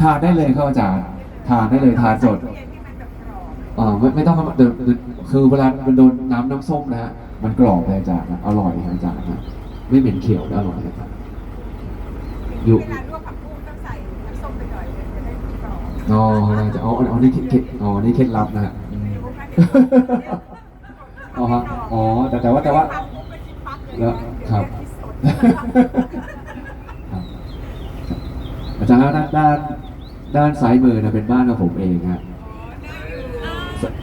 ทานได้เลยครับอาจารย์ทานได้เลยทานสดเย็นที่มันแบบกรอบอ่าไม่ไม่ต้องครับเดี๋ยวเดี๋ยวคือเวลามันโดนน้ำน้ำส้มนะฮะมันกรอบเลยอาจารย์นะอร่อยครับอาจารย์นะไม่เหม็นเขียวนะอร่อยอาจารย์อยู่เวลาลวกผักบุ้งต้องใส่น้ำส้มไปหน่อยมันจะได้กรอบอ๋ออาจารย์อ๋ออ๋อนี่เคล็ดเคล็ดอ๋อนี่เคล็ดลับนะฮะอืมไม่รู้ค่ะอ๋อฮะอ๋อแต่แต่ว่าแต่ว่าผักบุ้งเป็นชิ้นปั๊บเลยแล้วครับที่สุดครับอาจารย์ครับด้านด้าน ด้านซ้ายมือนะเป็นบ้านของผมเองฮะ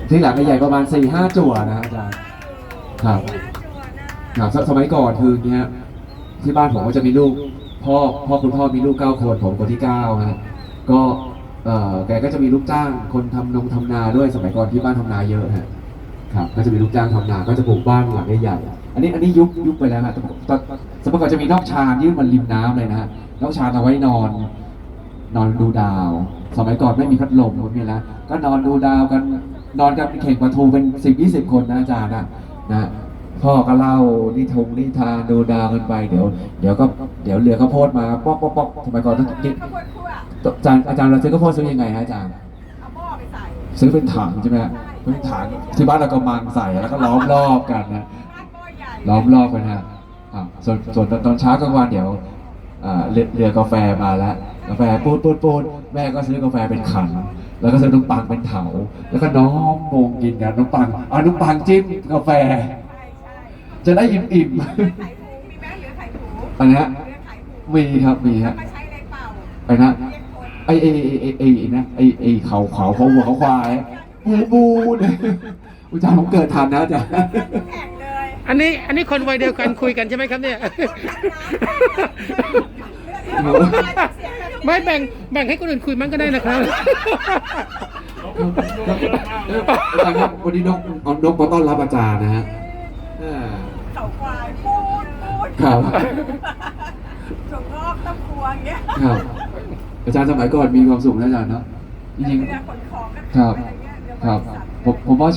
ที่หลังใหญ่ประมาณ4ี่ห้าจั่วนะอาจารย์ครับครับสสมัยก่อนคือเงี้ยที่บ้านผมก็จะมีลูกพ่อพ่อคุณพ่อมีลูกเก้าคนผมคนที่เก้าฮะก็เออแกก็จะมีลูกจ้างคนทำนงทำนาด้วยสมัยก่อนที่บ้านทำนาเยอะฮะครับก็จะมีลูกจ้างทำนาก็จะปลูกบ้านหลังใหญ่ๆอันนี้อันนี้ยุบยุบไปแล้วฮะแต่ตอนสมัยก่อนจะมีนอกชานยื่นมันริมน้ำเลยนะฮะนอกชานเอาไว้นอน นอนดูดาว สมัยก่อนไม่มีพัดลมไม่มีแล้วก็นอนดูดาวกันนอนกันเข่งประทูเป็นสิบยี่สิบคนนะอาจารย์นะนะพ่อก็เล่านิทงนิทานดูดาวกันไปเดี๋ยว เดี๋ยวก็เดี๋ยวเรือข้าวโพดมาป๊อกป๊อกป๊อกสมัยก่อนต้องกินข้าวโพดคั่วอาจารย์อาจารย์เราซื้อข้าวโพดซื้อยังไงฮะอาจารย์เอาหม้อไปใส่ซื้อเป็นถังใช่ไหมฮะเป็นถังที่บ้านเราก็มังใส่แล้วก็ล้อมรอบกันนะบ้านหม้อใหญ่ล้อมรอบกันฮะอ่าส่วนส่วนตอนตอนเช้ากลางวันเดี๋ยวอ่า เรือเรือกาแฟมาแล้วกาแฟปูดปูดปูดแม่ก็ซื้อกาแฟเป็นขัน แล้วก็ซื้อน้ำปังเป็นเถา แล้วก็น้อมโมงกินกันน้ำปังเอาน้ำปังจิ้มกาแฟใช่ใช่จะได้อิ่มอิ่มไข่หมูมีแม่เหลือไข่หมูอันเนี้ยเหลือไข่หมูมีครับมีฮะมาใช้อะไรเปล่าไปนะเรียกคนไอไอไอไอไอนะไอไอเขาเขาเขาหัวเขาควายบูบูเนี่ยอาจารย์ผมเกิดทันนะอาจารย์แข่งเลย อันนี้อันนี้คนวัยเดียวกันคุยกันใช่ไหมครับเนี่ย ไม่แบ่งแบ่งให้คนอื่นคุยมั้งก็ได้นะครับอาจารย์ครับวันนี้นกเอานกมาต้อนรับอาจารย์นะฮะอ่าเขาควายปูดปูดครับถั่วงอกต้องพวงเงี้ยครับ อาจารย์สมัยก่อนมีความสุขนะอาจารย์เนาะจริงเวลาขนของก็ๆครับอะไรเงี้ยเดี๋ยวครับสัตว์ผมผมว่า